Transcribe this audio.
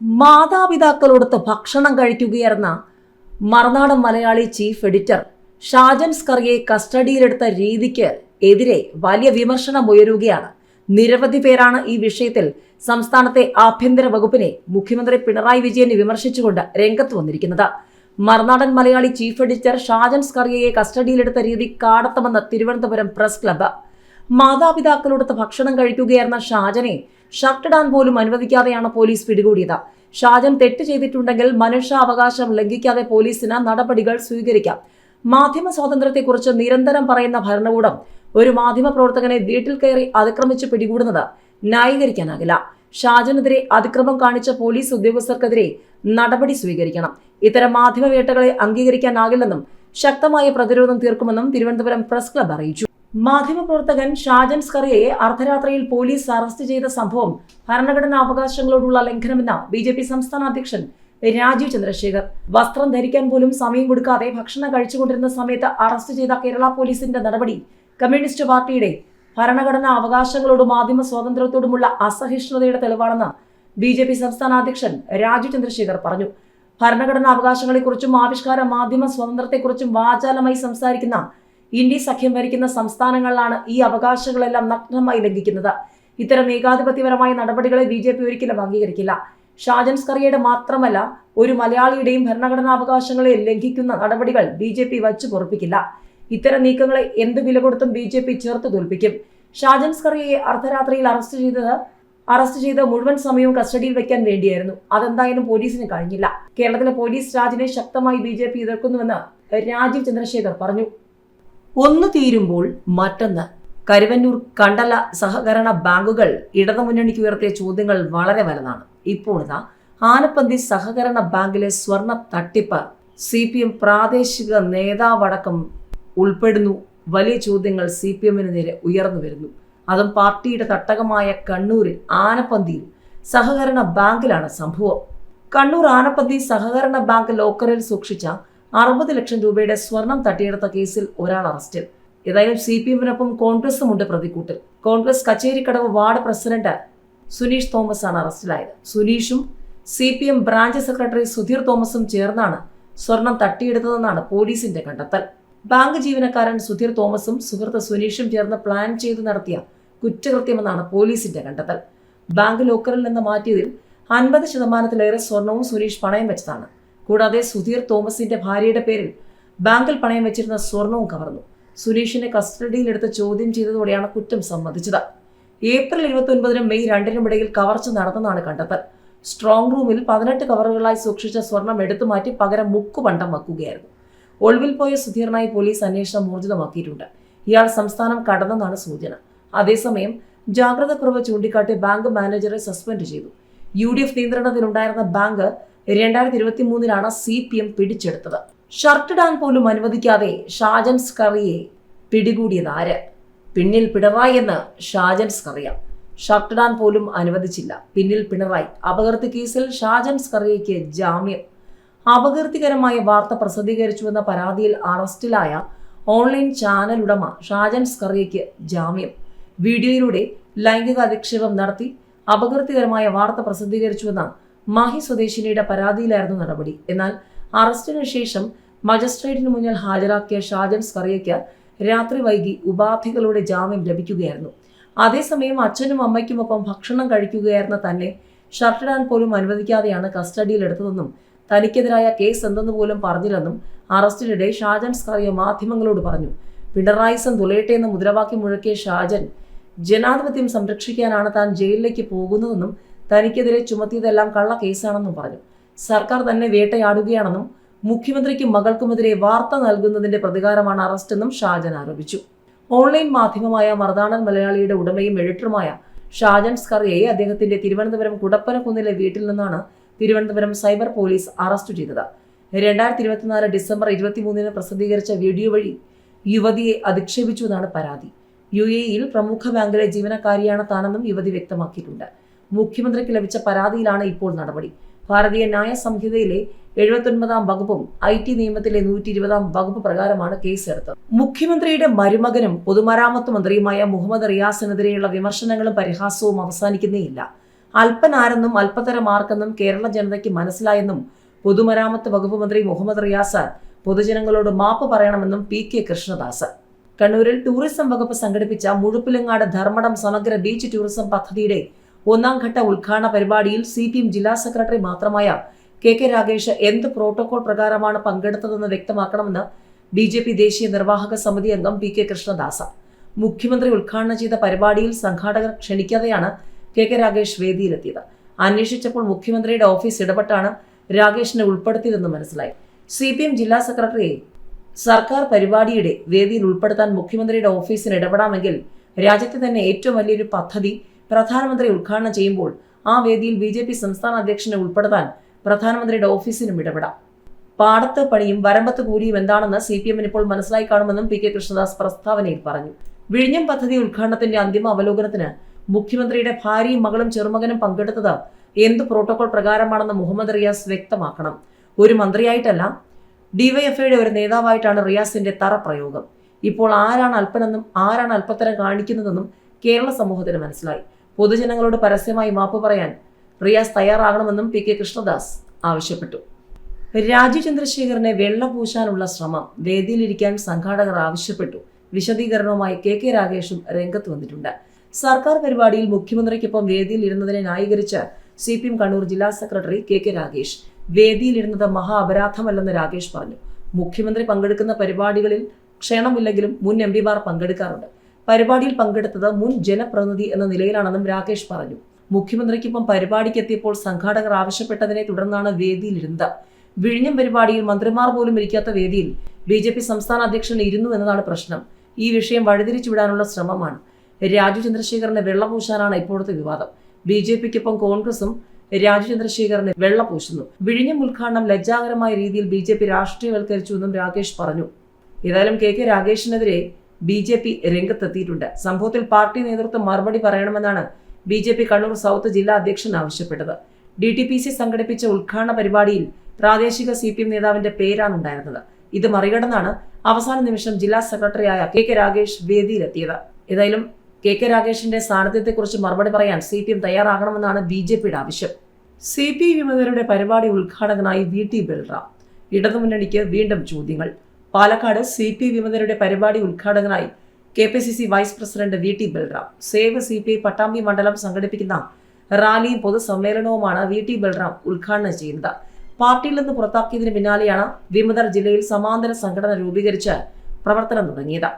മാതാപിതാക്കളോടൊത്ത് ഭക്ഷണം കഴിക്കുകയായിരുന്ന Marunadan Malayali chief editor Shajan സ്കറിയെ കസ്റ്റഡിയിലെടുത്ത രീതിക്ക് എതിരെ വലിയ വിമർശനം ഉയരുകയാണ്. നിരവധി പേരാണ് ഈ വിഷയത്തിൽ സംസ്ഥാനത്തെ ആഭ്യന്തര വകുപ്പിനെ മുഖ്യമന്ത്രി പിണറായി വിജയനെ വിമർശിച്ചുകൊണ്ട് രംഗത്ത് വന്നിരിക്കുന്നത്. മറുനാടൻ മലയാളി ചീഫ് എഡിറ്റർ ഷാജൻ സ്കറിയയെ കസ്റ്റഡിയിലെടുത്ത രീതി കാടത്തമെന്ന് തിരുവനന്തപുരം പ്രസ് ക്ലബ്ബ്. മാതാപിതാക്കളോടൊത്ത് ഭക്ഷണം കഴിക്കുകയായിരുന്ന ഷാജനെ ഷർട്ടിടാൻ പോലും അനുവദിക്കാതെയാണ് പോലീസ് പിടികൂടിയത്. ഷാജൻ തെറ്റ് ചെയ്തിട്ടുണ്ടെങ്കിൽ മനുഷ്യാവകാശം ലംഘിക്കാതെ പോലീസിന് നടപടികൾ സ്വീകരിക്കാം. മാധ്യമ സ്വാതന്ത്ര്യത്തെക്കുറിച്ച് നിരന്തരം പറയുന്ന ഭരണകൂടം ഒരു മാധ്യമ പ്രവർത്തകനെ വീട്ടിൽ കയറി അതിക്രമിച്ച് പിടികൂടുന്നത് ന്യായീകരിക്കാനാകില്ല. ഷാജനെതിരെ അതിക്രമം കാണിച്ച പോലീസ് ഉദ്യോഗസ്ഥർക്കെതിരെ നടപടി സ്വീകരിക്കണം. ഇത്തരം മാധ്യമ വേട്ടകളെ അംഗീകരിക്കാനാകില്ലെന്നും ശക്തമായ പ്രതിരോധം തീർക്കുമെന്നും തിരുവനന്തപുരം പ്രസ് ക്ലബ് അറിയിച്ചു. മാധ്യമപ്രവർത്തകൻ ഷാജൻ സ്കറിയയെ അർദ്ധരാത്രിയിൽ പോലീസ് അറസ്റ്റ് ചെയ്ത സംഭവം ഭരണഘടനാ അവകാശങ്ങളോടുള്ള ലംഘനമെന്ന ബി ജെ പി സംസ്ഥാന അധ്യക്ഷൻ രാജീവ് ചന്ദ്രശേഖർ. വസ്ത്രം ധരിക്കാൻ പോലും സമയം കൊടുക്കാതെ ഭക്ഷണം കഴിച്ചുകൊണ്ടിരുന്ന സമയത്ത് അറസ്റ്റ് ചെയ്ത കേരള പോലീസിന്റെ നടപടി കമ്മ്യൂണിസ്റ്റ് പാർട്ടിയുടെ ഭരണഘടനാ അവകാശങ്ങളോടും മാധ്യമ സ്വാതന്ത്ര്യത്തോടുമുള്ള അസഹിഷ്ണുതയുടെ തെളിവാണെന്ന് ബി ജെ പി സംസ്ഥാന അധ്യക്ഷൻ രാജീവ് ചന്ദ്രശേഖർ പറഞ്ഞു. ഭരണഘടനാ അവകാശങ്ങളെക്കുറിച്ചും ആവിഷ്കാര മാധ്യമ സ്വാതന്ത്ര്യത്തെക്കുറിച്ചും വാചാലമായി സംസാരിക്കുന്ന ഇന്ത്യ സഖ്യം ഭരിക്കുന്ന സംസ്ഥാനങ്ങളിലാണ് ഈ അവകാശങ്ങളെല്ലാം നഗ്നമായി ലംഘിക്കുന്നത്. ഇത്തരം ഏകാധിപത്യപരമായ നടപടികളെ ബി ജെ പി ഒരിക്കലും അംഗീകരിക്കില്ല. ഷാജൻ സ്കറിയയുടെ മാത്രമല്ല ഒരു മലയാളിയുടെയും ഭരണഘടനാ അവകാശങ്ങളെ ലംഘിക്കുന്ന നടപടികൾ ബി ജെ പി വച്ചു പൊറപ്പിക്കില്ല. ഇത്തരം നീക്കങ്ങളെ എന്ത് വില കൊടുത്തും ബി ജെ പി ചേർത്ത് തോൽപ്പിക്കും. ഷാജൻ സ്കറിയയെ അർദ്ധരാത്രിയിൽ അറസ്റ്റ് ചെയ്തത് അറസ്റ്റ് ചെയ്ത മുഴുവൻ സമയവും കസ്റ്റഡിയിൽ വെക്കാൻ വേണ്ടിയായിരുന്നു. അതെന്തായാലും പോലീസിന് കഴിഞ്ഞില്ല. കേരളത്തിലെ പോലീസ് രാജിനെ ശക്തമായി ബി ജെ പി എതിർക്കുന്നുവെന്ന് രാജീവ് ചന്ദ്രശേഖർ പറഞ്ഞു. ഒന്ന് തീരുമ്പോൾ മറ്റൊന്ന്. കരുവന്നൂർ കണ്ടല സഹകരണ ബാങ്കുകൾ ഇടതുമുന്നണിക്ക് ഉയർത്തിയ ചോദ്യങ്ങൾ വളരെ വലുതാണ്. ഇപ്പോഴത്തെ ആനപ്പന്തി സഹകരണ ബാങ്കിലെ സ്വർണ തട്ടിപ്പ് സി പി എം പ്രാദേശിക നേതാവടക്കം ഉൾപ്പെടുന്നു. വലിയ ചോദ്യങ്ങൾ സി പി എമ്മിന് നേരെ ഉയർന്നു വരുന്നു. അതും പാർട്ടിയുടെ തട്ടകമായ കണ്ണൂരിൽ ആനപ്പന്തിയിൽ സഹകരണ ബാങ്കിലാണ് സംഭവം. കണ്ണൂർ ആനപ്പന്തി സഹകരണ ബാങ്ക് ലോക്കറിൽ സൂക്ഷിച്ച അറുപത് ലക്ഷം രൂപയുടെ സ്വർണം തട്ടിയെടുത്ത കേസിൽ ഒരാൾ അറസ്റ്റിൽ. ഏതായാലും സി പി എമ്മിനൊപ്പം കോൺഗ്രസും ഉണ്ട് പ്രതിക്കൂട്ടിൽ. Congress Kacherikkadavu ward president Suneesh Thomas ആണ് അറസ്റ്റിലായത്. സുനീഷും C P M branch secretary Sudheer തോമസും ചേർന്നാണ് സ്വർണം തട്ടിയെടുത്തതെന്നാണ് പോലീസിന്റെ കണ്ടെത്തൽ. ബാങ്ക് ജീവനക്കാരൻ സുധീർ തോമസും സുഹൃത്ത് സുനീഷും ചേർന്ന് പ്ലാൻ ചെയ്ത് നടത്തിയ കുറ്റകൃത്യമെന്നാണ് പോലീസിന്റെ കണ്ടെത്തൽ. ബാങ്ക് ലോക്കറിൽ നിന്ന് മാറ്റിയതിൽ അൻപത് ശതമാനത്തിലേറെ സ്വർണവും സുനീഷ് പണയം വെച്ചതാണ്. കൂടാതെ സുധീർ തോമസിന്റെ ഭാര്യയുടെ പേരിൽ ബാങ്കിൽ പണയം വെച്ചിരുന്ന സ്വർണവും കവർന്നു. സുനീഷിനെ കസ്റ്റഡിയിലെടുത്ത് ചോദ്യം ചെയ്തതോടെയാണ് കുറ്റം സമ്മതിച്ചത്. ഏപ്രിൽ ഇരുപത്തി ഒൻപതിനും മെയ് രണ്ടിനും ഇടയിൽ കവർച്ച നടന്നെന്നാണ് കണ്ടെത്തൽ. സ്ട്രോങ് റൂമിൽ പതിനെട്ട് കവറുകളായി സൂക്ഷിച്ച സ്വർണം എടുത്തു മാറ്റി പകരം മുക്കുപണ്ടം വെക്കുകയായിരുന്നു ഒളിവിൽ പോയ സുധീറിനായി പോലീസ് അന്വേഷണം ഊർജിതമാക്കിയിട്ടുണ്ട്. ഇയാൾ സംസ്ഥാനം കടന്നെന്നാണ് സൂചന. അതേസമയം ജാഗ്രത കുറവ് ചൂണ്ടിക്കാട്ടി ബാങ്ക് മാനേജറെ സസ്പെൻഡ് ചെയ്തു. യു ഡി എഫ് നിയന്ത്രണത്തിലുണ്ടായിരുന്ന ബാങ്ക് രണ്ടായിരത്തി ഇരുപത്തി മൂന്നിലാണ് സി പി എം പിടിച്ചെടുത്തത്. ഷർട്ടിടാൻ പോലും അനുവദിക്കാതെ ഷാജൻസ് സ്കറിയെ പിടികൂടിയത് ആര് പിന്നിൽ പിണറായി എന്ന് ഷാജൻ സ്കറിയ ഷർട്ടിടാൻ പോലും അനുവദിച്ചില്ല. പിന്നിൽ പിണറായി. അപകീർത്തി കേസിൽ ഷാജൻ സ്കറിയയ്ക്ക് ജാമ്യം. അപകീർത്തികരമായ വാർത്ത പ്രസിദ്ധീകരിച്ചുവെന്ന പരാതിയിൽ അറസ്റ്റിലായ ഓൺലൈൻ ചാനൽ ഉടമ ഷാജൻ സ്കറിയയ്ക്ക് ജാമ്യം. വീഡിയോയിലൂടെ ലൈംഗിക അധിക്ഷേപം നടത്തി അപകീർത്തികരമായ വാർത്ത പ്രസിദ്ധീകരിച്ചുവെന്ന മാഹി സ്വദേശിനിയുടെ പരാതിയിലായിരുന്നു നടപടി. എന്നാൽ അറസ്റ്റിനു ശേഷം മജിസ്ട്രേറ്റിന് മുന്നിൽ ഹാജരാക്കിയ ഷാജൻ സ്കറിയയ്ക്ക് രാത്രി വൈകി ഉപാധികളുടെ ജാമ്യം ലഭിക്കുകയായിരുന്നു. അതേസമയം അച്ഛനും അമ്മയ്ക്കുമൊപ്പം ഭക്ഷണം കഴിക്കുകയായിരുന്ന തന്നെ ഷർട്ടിടാൻ പോലും അനുവദിക്കാതെയാണ് കസ്റ്റഡിയിലെടുത്തതെന്നും തനിക്കെതിരായ കേസ് എന്തെന്ന് പോലും പറഞ്ഞില്ലെന്നും അറസ്റ്റിനിടെ ഷാജൻ സ്കറിയ മാധ്യമങ്ങളോട് പറഞ്ഞു. പിണറായിസം തുലയട്ടെ എന്ന മുദ്രാവാക്യം മുഴക്കിയ ഷാജൻ ജനാധിപത്യം സംരക്ഷിക്കാനാണ് താൻ ജയിലിലേക്ക് പോകുന്നതെന്നും തനിക്കെതിരെ ചുമത്തിയതെല്ലാം കള്ള കേസാണെന്നും പറഞ്ഞു. സർക്കാർ തന്നെ വേട്ടയാടുകയാണെന്നും മുഖ്യമന്ത്രിക്കും മകൾക്കുമെതിരെ വാർത്ത നൽകുന്നതിന്റെ പ്രതികാരമാണ് അറസ്റ്റെന്നും ഷാജൻ ആരോപിച്ചു. ഓൺലൈൻ മാധ്യമമായ മറുനാടൻ മലയാളിയുടെ ഉടമയും എഡിറ്ററുമായ ഷാജൻ സ്കറിയയെ അദ്ദേഹത്തിന്റെ തിരുവനന്തപുരം കുടപ്പനക്കുന്നിലെ വീട്ടിൽ നിന്നാണ് തിരുവനന്തപുരം സൈബർ പോലീസ് അറസ്റ്റ് ചെയ്തത്. രണ്ടായിരത്തി ഇരുപത്തിനാല് ഡിസംബർ ഇരുപത്തിമൂന്നിന് പ്രസിദ്ധീകരിച്ച വീഡിയോ വഴി യുവതിയെ അധിക്ഷേപിച്ചുവെന്നാണ് പരാതി. യു എയിൽ പ്രമുഖ ബാങ്കിലെ ജീവനക്കാരിയാണ് താനെന്നും യുവതി വ്യക്തമാക്കിയിട്ടുണ്ട്. മുഖ്യമന്ത്രിക്ക് ലഭിച്ച പരാതിയിലാണ് ഇപ്പോൾ നടപടി. ഭാരതീയ ന്യായ സംഹിതയിലെ എഴുപത്തൊൻപതാം വകുപ്പും ഐ ടി നിയമത്തിലെ നൂറ്റി ഇരുപതാം വകുപ്പ് പ്രകാരമാണ് കേസെടുത്തത് മുഖ്യമന്ത്രിയുടെ മരുമകനും പൊതുമരാമത്ത് മന്ത്രിയുമായ മുഹമ്മദ് റിയാസിനെതിരെയുള്ള വിമർശനങ്ങളും പരിഹാസവും അവസാനിക്കുന്നേയില്ല. അല്പനാരെന്നും അല്പതരം മാർക്കെന്നും കേരള ജനതയ്ക്ക് മനസ്സിലായെന്നും പൊതുമരാമത്ത് വകുപ്പ് മന്ത്രി മുഹമ്മദ് റിയാസ് പൊതുജനങ്ങളോട് മാപ്പ് പറയണമെന്നും പി കെ കൃഷ്ണദാസ്. കണ്ണൂരിൽ ടൂറിസം വകുപ്പ് സംഘടിപ്പിച്ച മുഴുപ്പിലങ്ങാട് ധർമ്മടം സമഗ്ര ബീച്ച് ടൂറിസം പദ്ധതിയുടെ ഒന്നാം ഘട്ട ഉദ്ഘാടന പരിപാടിയിൽ സി പി എം ജില്ലാ സെക്രട്ടറി മാത്രമായ കെ കെ രാഗേഷ് എന്ത് പ്രോട്ടോകോൾ പ്രകാരമാണ് പങ്കെടുത്തതെന്ന് വ്യക്തമാക്കണമെന്ന് ബി ജെ പി ദേശീയ നിർവാഹക സമിതി അംഗം പി കെ കൃഷ്ണദാസ. മുഖ്യമന്ത്രി ഉദ്ഘാടനം ചെയ്ത പരിപാടിയിൽ സംഘാടകർ ക്ഷണിക്കാതെയാണ് കെ കെ രാഗേഷ് വേദിയിലെത്തിയത്. അന്വേഷിച്ചപ്പോൾ മുഖ്യമന്ത്രിയുടെ ഓഫീസ് ഇടപെട്ടാണ് രാഗേഷിനെ ഉൾപ്പെടുത്തിയതെന്ന് മനസ്സിലായി. സി പി എം ജില്ലാ സെക്രട്ടറിയെ സർക്കാർ പരിപാടിയുടെ വേദിയിൽ ഉൾപ്പെടുത്താൻ മുഖ്യമന്ത്രിയുടെ ഓഫീസിന് ഇടപെടാമെങ്കിൽ രാജ്യത്തെ തന്നെ ഏറ്റവും വലിയൊരു പദ്ധതി പ്രധാനമന്ത്രി ഉദ്ഘാടനം ചെയ്യുമ്പോൾ ആ വേദിയിൽ ബി ജെ പി സംസ്ഥാന അധ്യക്ഷനെ ഉൾപ്പെടുത്താൻ പ്രധാനമന്ത്രിയുടെ ഓഫീസിനും ഇടപെടാം. പാടത്ത് പണിയും വരമ്പത്ത് കൂലിയും എന്താണെന്ന് സി പി എമ്മിന് ഇപ്പോൾ മനസ്സിലായി കാണുമെന്നും പി കെ കൃഷ്ണദാസ് പ്രസ്താവനയിൽ പറഞ്ഞു. വിഴിഞ്ഞം പദ്ധതി ഉദ്ഘാടനത്തിന്റെ അന്തിമ അവലോകനത്തിന് മുഖ്യമന്ത്രിയുടെ ഭാര്യയും മകളും ചെറുമകനും പങ്കെടുത്തത് എന്ത് പ്രോട്ടോകോൾ പ്രകാരമാണെന്ന് മുഹമ്മദ് റിയാസ് വ്യക്തമാക്കണം. ഒരു മന്ത്രിയായിട്ടല്ല ഡിവൈഎഫ്ഐയുടെ ഒരു നേതാവായിട്ടാണ് റിയാസിന്റെ തറ പ്രയോഗം. ഇപ്പോൾ ആരാണ് അല്പനെന്നും ആരാണ് അല്പത്തരം കാണിക്കുന്നതെന്നും കേരള സമൂഹത്തിന് മനസ്സിലായി. പൊതുജനങ്ങളോട് പരസ്യമായി മാപ്പ് പറയാൻ റിയാസ് തയ്യാറാകണമെന്നും പി കെ കൃഷ്ണദാസ് ആവശ്യപ്പെട്ടു. രാജു ചന്ദ്രശേഖരനെ വെള്ള പൂശാനുള്ള ശ്രമം വേദിയിലിരിക്കാൻ സംഘാടകർ ആവശ്യപ്പെട്ടു. വിശദീകരണവുമായി കെ കെ രാഗേഷും രംഗത്ത് വന്നിട്ടുണ്ട്. സർക്കാർ പരിപാടിയിൽ മുഖ്യമന്ത്രിക്കൊപ്പം വേദിയിൽ ഇരുന്നതിനെ ന്യായീകരിച്ച് സി പി എം കണ്ണൂർ ജില്ലാ സെക്രട്ടറി കെ കെ രാഗേഷ് വേദിയിലിരുന്നത് മഹാ അപരാധമല്ലെന്ന് രാഗേഷ് പറഞ്ഞു. മുഖ്യമന്ത്രി പങ്കെടുക്കുന്ന പരിപാടികളിൽ ക്ഷണമില്ലെങ്കിലും മുൻ എം പിമാർ പങ്കെടുക്കാറുണ്ട്. പരിപാടിയിൽ പങ്കെടുത്തത് മുൻ ജനപ്രതിനിധി എന്ന നിലയിലാണെന്നും രാകേഷ് പറഞ്ഞു. മുഖ്യമന്ത്രിക്കൊപ്പം പരിപാടിക്ക് എത്തിയപ്പോൾ സംഘാടകർ ആവശ്യപ്പെട്ടതിനെ തുടർന്നാണ് വേദിയിലിരുന്നത്. വിഴിഞ്ഞം പരിപാടിയിൽ മന്ത്രിമാർ പോലും ഇരിക്കാത്ത വേദിയിൽ ബി ജെ പി സംസ്ഥാന അധ്യക്ഷൻ ഇരുന്നു എന്നതാണ് പ്രശ്നം. ഈ വിഷയം വഴിതിരിച്ചുവിടാനുള്ള ശ്രമമാണ്. രാജു ചന്ദ്രശേഖറിനെ വെള്ളപൂശാനാണ് ഇപ്പോഴത്തെ വിവാദം. ബി ജെ പിക്കൊപ്പം കോൺഗ്രസും രാജു ചന്ദ്രശേഖറിനെ വെള്ളപൂശുന്നു. വിഴിഞ്ഞം ഉദ്ഘാടനം ലജ്ജാകരമായ രീതിയിൽ ബി ജെ പി രാഷ്ട്രീയവൽക്കരിച്ചുവെന്നും രാകേഷ് പറഞ്ഞു. ഏതായാലും കെ കെ രാഗേഷിനെതിരെ ബി ജെ പി രംഗത്തെത്തിയിട്ടുണ്ട്. സംഭവത്തിൽ പാർട്ടി നേതൃത്വം മറുപടി പറയണമെന്നാണ് B J P Kannur south ജില്ലാ അധ്യക്ഷൻ ആവശ്യപ്പെട്ടത്. ഡി ടി പി സി സംഘടിപ്പിച്ച ഉദ്ഘാടന പരിപാടിയിൽ പ്രാദേശിക സി പി എം നേതാവിന്റെ പേരാണ് ഉണ്ടായിരുന്നത്. ഇത് മറികടന്നാണ് അവസാന നിമിഷം ജില്ലാ സെക്രട്ടറിയായ കെ കെ രാഗേഷ് വേദിയിലെത്തിയത്. ഏതായാലും കെ കെ രാഗേഷിന്റെ സാന്നിധ്യത്തെക്കുറിച്ച് മറുപടി പറയാൻ സി പി എം തയ്യാറാകണമെന്നാണ് ബി ജെ പിയുടെ ആവശ്യം. സി പി വിമതരുടെ പരിപാടി ഉദ്ഘാടകനായി വി ടി ബൽറാം. ഇടതുമുന്നണിക്ക് വീണ്ടും ചോദ്യങ്ങൾ. പാലക്കാട് സി പി വിമതരുടെ പരിപാടി ഉദ്ഘാടകനായി K P C C vice president V T Balram. Save C P I Pattambi മണ്ഡലം സംഘടിപ്പിക്കുന്ന റാലിയും പൊതുസമ്മേളനവുമാണ് വി ടി ബൽറാം ഉദ്ഘാടനം ചെയ്യുന്നത്. പാർട്ടിയിൽ നിന്ന് പുറത്താക്കിയതിന് പിന്നാലെയാണ് വിമതർ ജില്ലയിൽ സമാന്തര സംഘടന രൂപീകരിച്ച് പ്രവർത്തനം തുടങ്ങിയത്.